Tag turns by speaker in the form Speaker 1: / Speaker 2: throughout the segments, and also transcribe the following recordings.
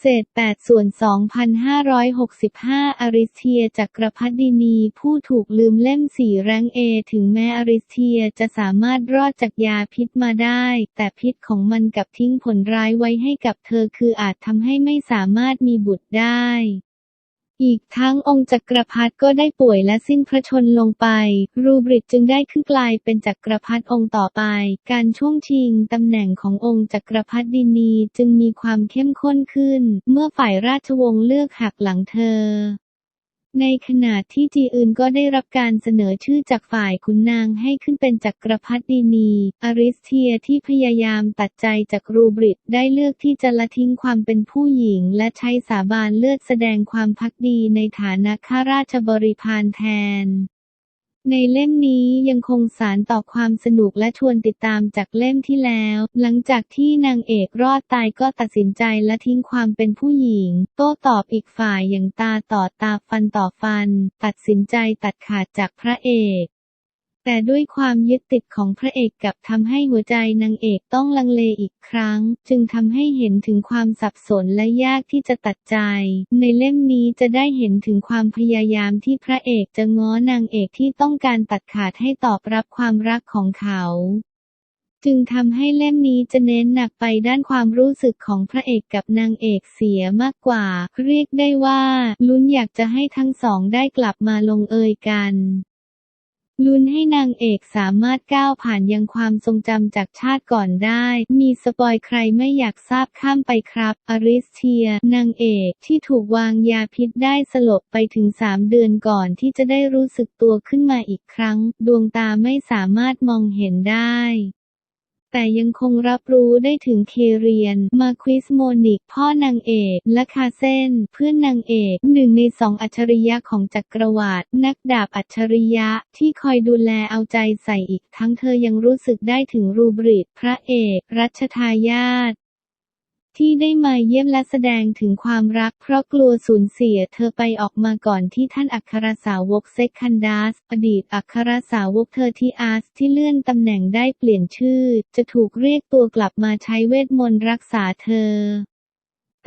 Speaker 1: เศษ8ส่วน 2,565 อริสเทียจักรพรรดินีผู้ถูกลืมเล่มสี่แรงเอถึงแม้อริสเทียจะสามารถรอดจากยาพิษมาได้ แต่พิษของมันกับทิ้งผลร้ายไว้ให้กับเธอคืออาจทำให้ไม่สามารถมีบุตรได้ อีกทั้งองค์จักรพรรดิก็ได้ป่วยและสิ้นพระชนลงไป รูบริตจึงได้ขึ้นกลายเป็นจักรพรรดิองค์ต่อไป การช่วงชิงตำแหน่งขององค์จักรพรรดินีจึงมีความเข้มข้นขึ้น เมื่อฝ่ายราชวงศ์เลือกหักหลังเธอ ในขณะที่จีอื่นก็ได้รับการเสนอชื่อจากฝ่ายขุนนางให้ขึ้นเป็นจักรพรรดินีอริสเทียที่พยายามตัดใจจากรูบริตได้เลือกที่จะละทิ้งความเป็นผู้หญิง และใช้สาบานเลือดแสดงความพักดีในฐานะข้าราชบริพารแทน ในเล่มนี้ยังคงสารต่อความสนุกและชวนติดตามจากเล่มที่แล้ว หลังจากที่นางเอกรอดตายก็ตัดสินใจละทิ้งความเป็นผู้หญิง โต้ตอบอีกฝ่ายอย่างตาต่อตาฟันต่อฟัน ตัดสินใจตัดขาดจากพระเอก แต่ด้วยความยึดติดของพระเอกกับทำให้หัวใจนางเอกต้องลังเลอีกครั้ง จึงทำให้เห็นถึงความสับสนและยากที่จะตัดใจ ในเล่มนี้จะได้เห็นถึงความพยายามที่พระเอกจะง้อนางเอกที่ต้องการตัดขาดให้ตอบรับความรักของเขาจึงทำให้เล่มนี้จะเน้นหนักไปด้านความรู้สึกของพระเอกกับนางเอกเสียมากกว่า เรียกได้ว่า ลุ้นอยากจะให้ทั้งสองได้กลับมาลงเอยกัน ลุ้นให้นางเอกสามารถก้าวผ่านยังความทรงจำจากชาติก่อนได้ มีสปอยใครไม่อยากทราบข้ามไปครับ อริสเทีย นางเอกที่ถูกวางยาพิษได้สลบไปถึง 3 เดือนก่อนที่จะได้รู้สึกตัวขึ้นมาอีกครั้ง ดวงตาไม่สามารถมองเห็นได้ แต่ยังคงรับรู้ได้ถึงเคเรียน มาควิสโมนิก พ่อนางเอก และคาเซนเพื่อนนางเอกหนึ่งในสองอัจฉริยะของจักรวาลนักดาบอัจฉริยะที่คอยดูแลเอาใจใส่อีกทั้งเธอยังรู้สึกได้ถึงรูบริตพระเอก รัชทายาท ที่ได้มาเยี่ยมและแสดงถึงความรักเพราะกลัวสูญเสียเธอไปออกมาก่อนที่ท่านอัครสาวกเซคันดัสอดีตอัครสาวกเธอที่อาสที่เลื่อนตำแหน่งได้เปลี่ยนชื่อ จะถูกเรียกตัวกลับมาใช้เวทมนต์รักษาเธอ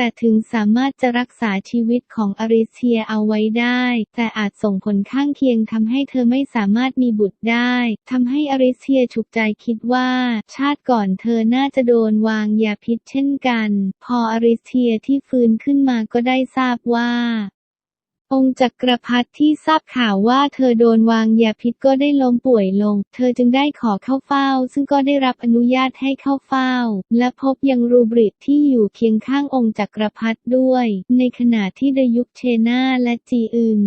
Speaker 1: แต่ถึงสามารถจะรักษาชีวิตของอริเซียเอาไว้ได้ แต่อาจส่งผลข้างเคียงทำให้เธอไม่สามารถมีบุตรได้ทำให้อริเซียฉุกใจคิดว่า ชาติก่อนเธอน่าจะโดนวางยาพิษเช่นกัน พออริเซียที่ฟื้นขึ้นมาก็ได้ทราบว่า องค์จักรพรรดิที่ทราบข่าวว่าเธอโดนวางยาพิษก็ได้ล้มป่วยลง เธอจึงได้ขอเข้าเฝ้า ซึ่งก็ได้รับอนุญาตให้เข้าเฝ้า และพบยังรูบริตที่อยู่เคียงข้างองค์จักรพรรดิด้วย ในขณะที่ดยุคเชนาและจีอึน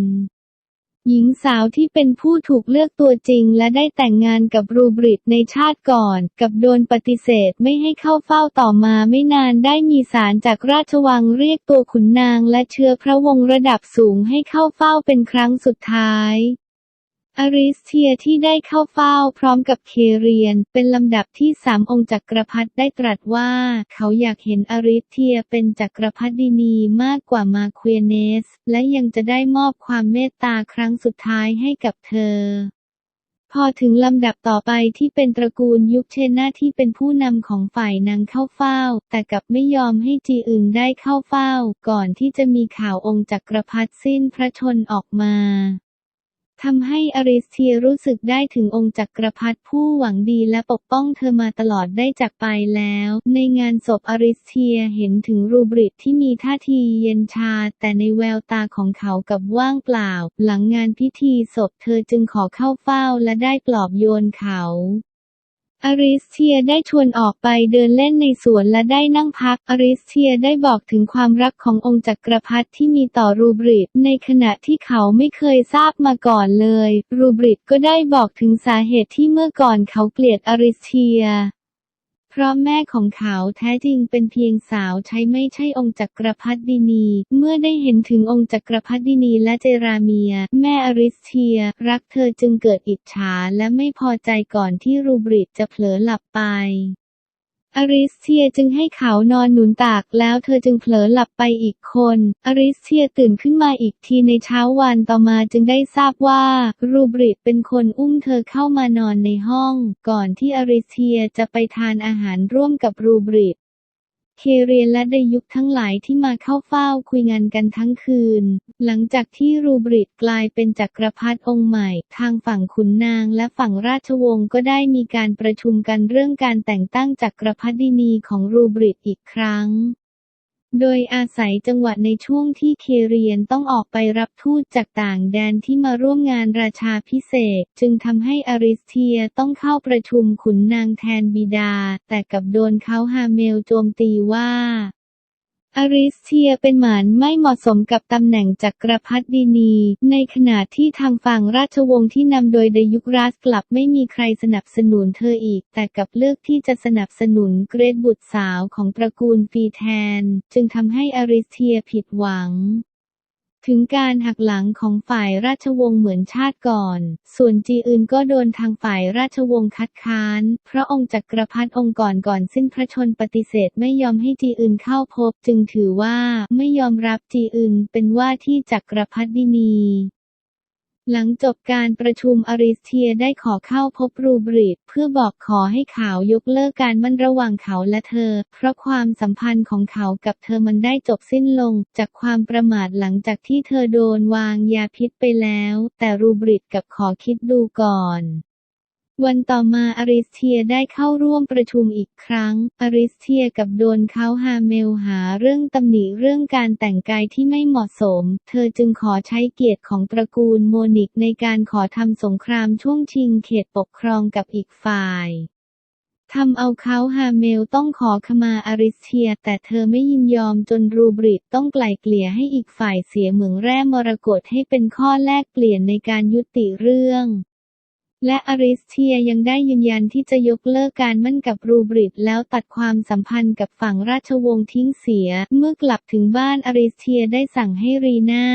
Speaker 1: หญิงสาวที่เป็นผู้ถูกเลือกตัวจริงและได้แต่งงานกับรูบริตในชาติก่อน กับโดนปฏิเสธไม่ให้เข้าเฝ้าต่อมาไม่นานได้มีสารจากราชวังเรียกตัวขุนนางและเชื้อพระวงศ์ระดับสูงให้เข้าเฝ้าเป็นครั้งสุดท้าย อริสเทียที่ได้เข้าเฝ้าพร้อมกับเคเรียน เป็นลำดับที่สามองค์จักรพรรดิได้ตรัสว่า เขาอยากเห็นอริสเทียเป็นจักรพรรดินีมากกว่ามาควีเนส และยังจะได้มอบความเมตตาครั้งสุดท้ายให้กับเธอพอถึงลำดับต่อไปที่เป็นตระกูลยุคเชนนาที่เป็นผู้นำของฝ่ายนางเข้าเฝ้า แต่กลับไม่ยอมให้จีอึนได้เข้าเฝ้า ก่อนที่จะมีข่าวองค์จักรพรรดิสิ้นพระชนออกมา ทำให้อริสเทียรู้สึกได้ถึงองค์จักรพรรดิผู้หวังดีและปกป้องเธอมาตลอดได้จากไปแล้ว ในงานศพอริสเทียเห็นถึงรูบริตที่มีท่าทีเย็นชา แต่ในแววตาของเขากับว่างเปล่า หลังงานพิธีศพเธอจึงขอเข้าเฝ้าและได้ปลอบโยนเขา อริสเทียได้ชวนออกไปเดินเล่นในสวนและได้นั่งพัก อริสเทียได้บอกถึงความรักขององค์จักรพรรดิที่มีต่อรูบริตในขณะที่เขาไม่เคยทราบมาก่อนเลย รูบริตก็ได้บอกถึงสาเหตุที่เมื่อก่อนเขาเกลียดอริสเทีย เพราะแม่ของเขาแท้จริงเป็นเพียงสาวใช้ไม่ใช่องค์จักรพรรดินี เมื่อได้เห็นถึงองค์จักรพรรดินีและเจราเมีย แม่อริสเทีย รักเธอจึงเกิดอิจฉาและไม่พอใจก่อนที่รูบริตจะเผลอหลับไป อริสเทียจึงให้เขานอนหนุนตากแล้วเธอจึงเผลอหลับไปอีกคน อริสเทียตื่นขึ้นมาอีกทีในเช้าวันต่อมาจึงได้ทราบว่า รูบริตเป็นคนอุ้มเธอเข้ามานอนในห้อง ก่อนที่อริสเทียจะไปทานอาหารร่วมกับรูบริต เคเรียนและไดยุคทั้งหลายที่มาเข้าเฝ้าคุยงานกันทั้งคืน หลังจากที่รูบริตกลายเป็นจักรพรรดิองค์ใหม่ ทางฝั่งขุนนางและฝั่งราชวงศ์ก็ได้มีการประชุมกันเรื่องการแต่งตั้งจักรพรรดินีของรูบริตอีกครั้ง โดยอาศัยจังหวะในช่วงที่เคเรียนต้องออกไปรับทูตจากต่างแดนที่มาร่วมงานราชาพิเศษ จึงทำให้อริสเทียต้องเข้าประชุมขุนนางแทนบิดา แต่กับโดนเขาฮาเมลโจมตีว่า อริสเทียเป็นหมานไม่เหมาะสมกับตำแหน่งจักรพรรดินี ในขณะที่ทางฝั่งราชวงศ์ที่นำโดยเดยุครัสกลับไม่มีใครสนับสนุนเธออีก แต่กับเลือกที่จะสนับสนุนเกรทบุตรสาวของตระกูลฟีแทน จึงทำให้อริสเทียผิดหวัง ถึงการหักหลังของฝ่ายราชวงศ์เหมือนชาติก่อน ส่วนจีอื่นก็โดนทางฝ่ายราชวงศ์คัดค้าน พระองค์จักรพรรดิองค์ก่อนก่อนสิ้นพระชนปฏิเสธไม่ยอมให้จีอื่นเข้าพบ จึงถือว่าไม่ยอมรับจีอื่นเป็นว่าที่จักรพรรดินี หลังจบการประชุมอริสเทียได้ขอเข้าพบรูบริตเพื่อบอกขอให้เขายกเลิกการมั่นระหว่างเขาและเธอ เพราะความสัมพันธ์ของเขากับเธอมันได้จบสิ้นลง จากความประมาทหลังจากที่เธอโดนวางยาพิษไปแล้ว แต่รูบริตกับขอคิดดูก่อน วันต่อมาอริสเทียได้เข้าร่วมประชุมอีกครั้งอริสเทียกับโดนเขาฮาเมลหาเรื่องตำหนิเรื่องการแต่งกายที่ไม่เหมาะสม เธอจึงขอใช้เกียรติของตระกูลโมนิกในการขอทำสงครามช่วงชิงเขตปกครองกับอีกฝ่ายทำเอาเขาฮาเมลต้องขอขมาอริสเทีย แต่เธอไม่ยินยอมจนรูบริตต้องไกล่เกลี่ยให้อีกฝ่ายเสียเหมืองแร่มรกตให้เป็นข้อแลกเปลี่ยนในการยุติเรื่อง และอริสเทียยังได้ยืนยันที่จะยกเลิกการมั่นกับรูบริตแล้วตัดความสัมพันธ์กับฝั่งราชวงศ์ทิ้งเสีย เมื่อกลับถึงบ้านอริสเทียได้สั่งให้รีนา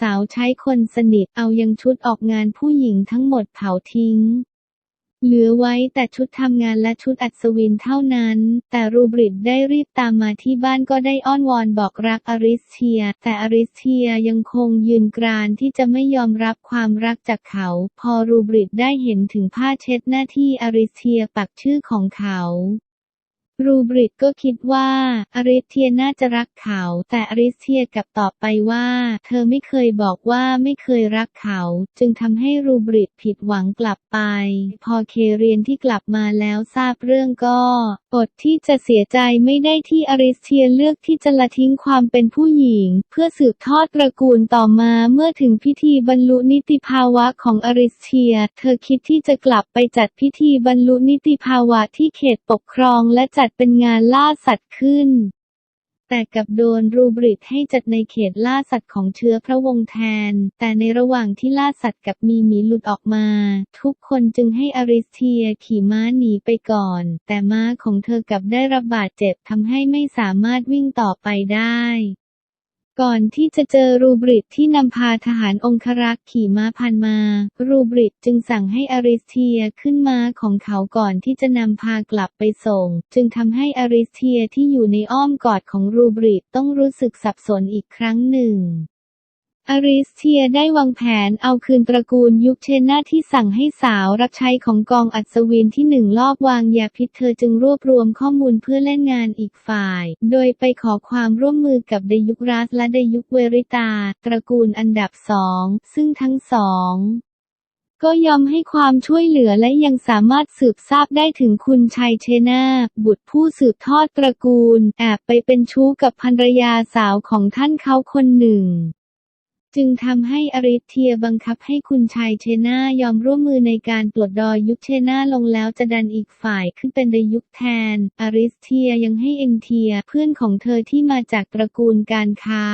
Speaker 1: สาวใช้คนสนิทเอายังชุดออกงานผู้หญิงทั้งหมดเผาทิ้ง เหลือไว้แต่ชุดทำงานและชุดอัศวินเท่านั้น แต่รูบริตได้รีบตามมาที่บ้านก็ได้อ้อนวอนบอกรักอริสเทีย แต่อริสเทียยังคงยืนกรานที่จะไม่ยอมรับความรักจากเขา พอรูบริตได้เห็นถึงผ้าเช็ดหน้าที่อริสเทียปักชื่อของเขา รูบริตก็คิดว่าอริสเทียน่าจะรักเขา แต่อริสเทียกลับตอบไปว่า เธอไม่เคยบอกว่าไม่เคยรักเขา จึงทำให้รูบริตผิดหวังกลับไป พอเคเรียนที่กลับมาแล้วทราบเรื่องก็อดที่จะเสียใจไม่ได้ที่อริสเทียเลือกที่จะละทิ้งความเป็นผู้หญิง เพื่อสืบทอดตระกูลต่อมาเมื่อถึงพิธีบรรลุนิติภาวะของอริสเทีย เธอคิดที่จะกลับไปจัดพิธีบรรลุนิติภาวะที่เขตปกครองและจัดเป็นงานล่าสัตว์ขึ้น แต่กลับโดนรูบริตให้จัดในเขตล่าสัตว์ของเชื้อพระวงศ์แทน แต่ในระหว่างที่ล่าสัตว์กับมีหมีหลุดออกมา ทุกคนจึงให้อริสเทียขี่ม้าหนีไปก่อน แต่ม้าของเธอกลับได้รับบาดเจ็บทำให้ไม่สามารถวิ่งต่อไปได้ ก่อนที่จะเจอรูบริตที่นำพาทหารองครักษ์ขี่ม้าพันมา รูบริตจึงสั่งให้อริสเทียขึ้นม้าของเขาก่อนที่จะนำพากลับไปส่ง จึงทำให้อริสเทียที่อยู่ในอ้อมกอดของรูบริตต้องรู้สึกสับสนอีกครั้งหนึ่ง อริสเทียได้วางแผนเอาคืนตระกูลยุคเชนนาที่สั่งให้สาวรับใช้ของกองอัศวินที่หนึ่งลอบวางยาพิษเธอจึงรวบรวมข้อมูลเพื่อเล่นงานอีกฝ่าย โดยไปขอความร่วมมือกับเดยุครัสและเดยุคเวริตา ตระกูลอันดับสอง ซึ่งทั้งสองก็ยอมให้ความช่วยเหลือและยังสามารถสืบทราบได้ถึงคุณชัยเชนาบุตรผู้สืบทอดตระกูลแอบไปเป็นชู้กับภรรยาสาวของท่านเขาคนหนึ่ง จึงทำให้อริสเทียบังคับให้คุณชายเชนายอมร่วมมือในการปลดดอยยุคเชนาลงแล้วจะดันอีกฝ่ายขึ้นเป็นดยุคแทน อริสเทียยังให้เอ็นเทียเพื่อนของเธอที่มาจากตระกูลการค้า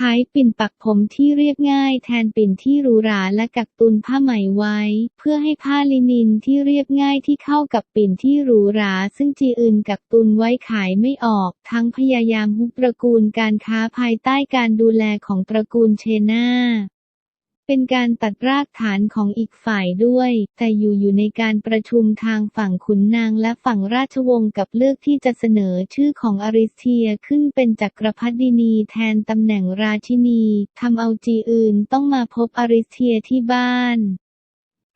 Speaker 1: ขายปิ่นปักผมที่เรียบง่ายแทนปิ่นที่หรูหราและกักตุนผ้าไหมไว้ เพื่อให้ผ้าลินินที่เรียบง่ายที่เข้ากับปิ่นที่หรูหราซึ่งจีอื่นกักตุนไว้ขายไม่ออก ทั้งพยายามฮุบตระกูลการค้าภายใต้การดูแลของตระกูลเชนา เป็นการตัดรากฐานของอีกฝ่ายด้วย แต่อยู่อยู่ในการประชุมทางฝั่งขุนนางและฝั่งราชวงศ์กับเลือกที่จะเสนอชื่อของอริสเทียขึ้นเป็นจักรพรรดินีแทนตำแหน่งราชินีทำเอาจีอื่นต้องมาพบอริสเทียที่บ้าน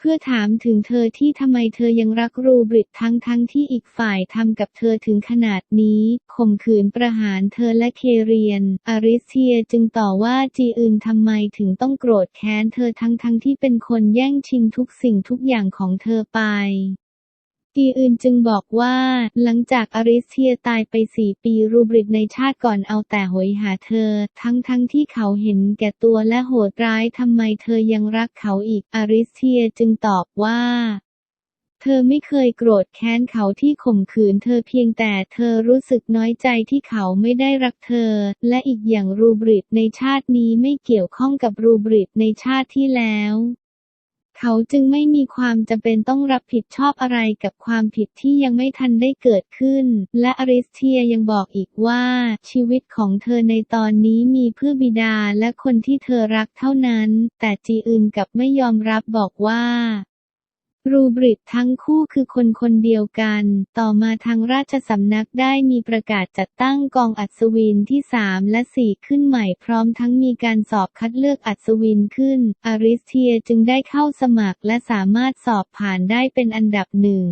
Speaker 1: เพื่อถามถึงเธอที่ทำไมเธอยังรักรูบริตทั้งทั้งที่อีกฝ่ายทำกับเธอถึงขนาดนี้ข่มขืนประหารเธอและเคเรียน อาริเซียจึงต่อว่าจีอึนทำไมถึงต้องโกรธแค้นเธอทั้งทั้งที่เป็นคนแย่งชิงทุกสิ่งทุกอย่างของเธอไป จีอึนจึงบอกว่า หลังจากอาริเซียตายไปสี่ปีรูบริตในชาติก่อนเอาแต่โหยหาเธอ ทั้งทั้งที่เขาเห็นแก่ตัวและโหดร้ายทำไมเธอยังรักเขาอีกอาริเซียจึงตอบว่าเธอไม่เคยโกรธแค้นเขาที่ข่มขืนเธอเพียงแต่เธอรู้สึกน้อยใจที่เขาไม่ได้รักเธอ และอีกอย่างรูบริตในชาตินี้ไม่เกี่ยวข้องกับรูบริตในชาติที่แล้ว เขาจึงไม่มีความจำเป็นต้องรับผิดชอบอะไรกับความผิดที่ยังไม่ทันได้เกิดขึ้น และอริสเทียยังบอกอีกว่า ชีวิตของเธอในตอนนี้มีเพื่อบิดาและคนที่เธอรักเท่านั้น แต่จีอึนกับไม่ยอมรับบอกว่า รูบริตทั้งคู่คือคนคนเดียวกัน ต่อมาทางราชสำนักได้มีประกาศจัดตั้งกองอัศวินที่ 3 และ 4 ขึ้นใหม่พร้อมทั้งมีการสอบคัดเลือกอัศวินขึ้น อาริสเทียจึงได้เข้าสมัครและสามารถสอบผ่านได้เป็นอันดับหนึ่ง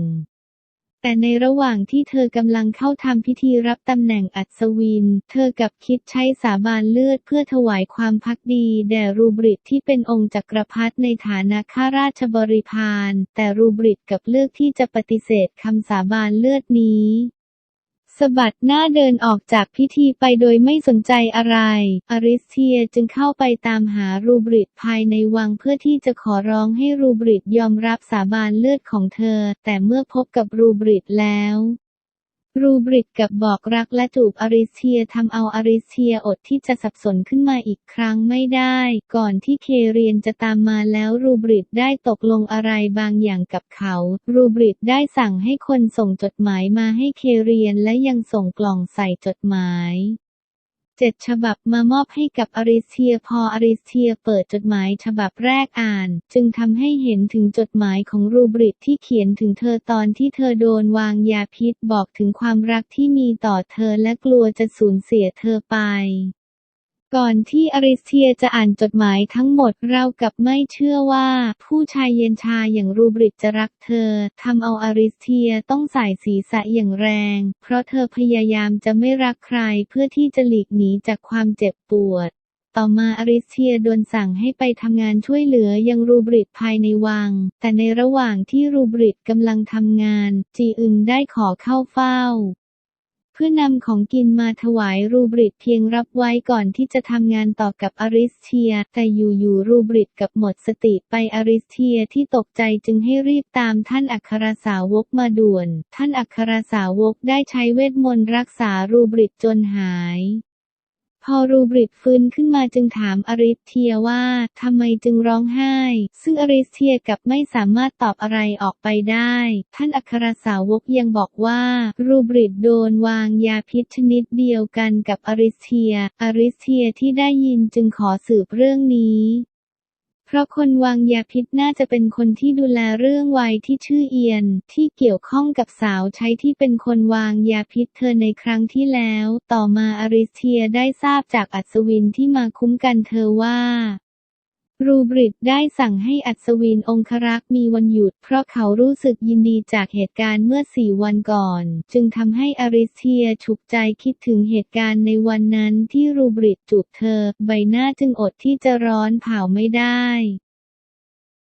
Speaker 1: แต่ในระหว่างที่เธอกำลังเข้าทำพิธีรับตำแหน่งอัศวิน เธอกับคิดใช้สาบานเลือดเพื่อถวายความพักดี แด่รูบริตที่เป็นองค์จักรพรรดิในฐานะข้าราชบริพารแต่รูบริตกับเลือกที่จะปฏิเสธคำสาบานเลือดนี้ สะบัดหน้าเดินออกจากพิธีไปโดยไม่สนใจอะไร อริสเทียจึงเข้าไปตามหารูบริตภายในวังเพื่อที่จะขอร้องให้รูบริตยอมรับสาบานเลือดของเธอ แต่เมื่อพบกับรูบริตแล้ว รูบริตกับบอกรักและจูบอาริเชียทำเอาอาริเชียอดที่จะสับสนขึ้นมาอีกครั้งไม่ได้ ก่อนที่เคเรียนจะตามมาแล้วรูบริตได้ตกลงอะไรบางอย่างกับเขา รูบริตได้สั่งให้คนส่งจดหมายมาให้เคเรียนและยังส่งกล่องใส่จดหมาย เจ็ดฉบับมามอบให้กับอาริเทียพออาริเทียเปิดจดหมายฉบับแรกอ่าน จึงทำให้เห็นถึงจดหมายของรูบริตที่เขียนถึงเธอตอนที่เธอโดนวางยาพิษบอกถึงความรักที่มีต่อเธอและกลัวจะสูญเสียเธอไป ก่อนที่อาริสเทียจะอ่านจดหมายทั้งหมดเรากับไม่เชื่อว่า ผู้ชายเย็นชาอย่างรูบริตจะรักเธอทำเอาอาริสเทียต้องใส่ศีรษะอย่างแรง เพราะเธอพยายามจะไม่รักใครเพื่อที่จะหลีกหนีจากความเจ็บปวด ต่อมาอาริสเทียโดนสั่งให้ไปทำงานช่วยเหลือยังรูบริตภายในวัง แต่ในระหว่างที่รูบริตกำลังทำงาน จีอึงได้ขอเข้าเฝ้า เพื่อนำของกินมาถวายรูบริตเพียงรับไว้ก่อนที่จะทำงานต่อกับอาริสเทีย แต่อยู่ๆรูบริตกับหมดสติไปอาริสเทียที่ตกใจจึงให้รีบตามท่านอัครสาวกมาด่วน ท่านอัครสาวกได้ใช้เวทมนต์รักษารูบริตจนหาย พอรูบริตฟื้นขึ้นมาจึงถามอาริสเทียว่าทำไมจึงร้องไห้ ซึ่งอาริสเทียกับไม่สามารถตอบอะไรออกไปได้ ท่านอัครสาวกยังบอกว่า รูบริตโดนวางยาพิษชนิดเดียวกันกับอาริสเทียอาริสเทียที่ได้ยินจึงขอสืบเรื่องนี้ เพราะคนวางยาพิษน่าจะเป็นคนที่ดูแลเรื่องวัยที่ชื่อเอียน ที่เกี่ยวข้องกับสาวใช้ที่เป็นคนวางยาพิษเธอในครั้งที่แล้ว ต่อมาอาริสเทียได้ทราบจากอัศวินที่มาคุ้มกันเธอว่า รูบริตได้สั่งให้อัศวินองครักษ์มีวันหยุด เพราะเขารู้สึกยินดีจากเหตุการณ์เมื่อสี่วันก่อน จึงทำให้อริเทียฉุกใจคิดถึงเหตุการณ์ในวันนั้นที่รูบริตจูบเธอ ใบหน้าจึงอดที่จะร้อนเผาไม่ได้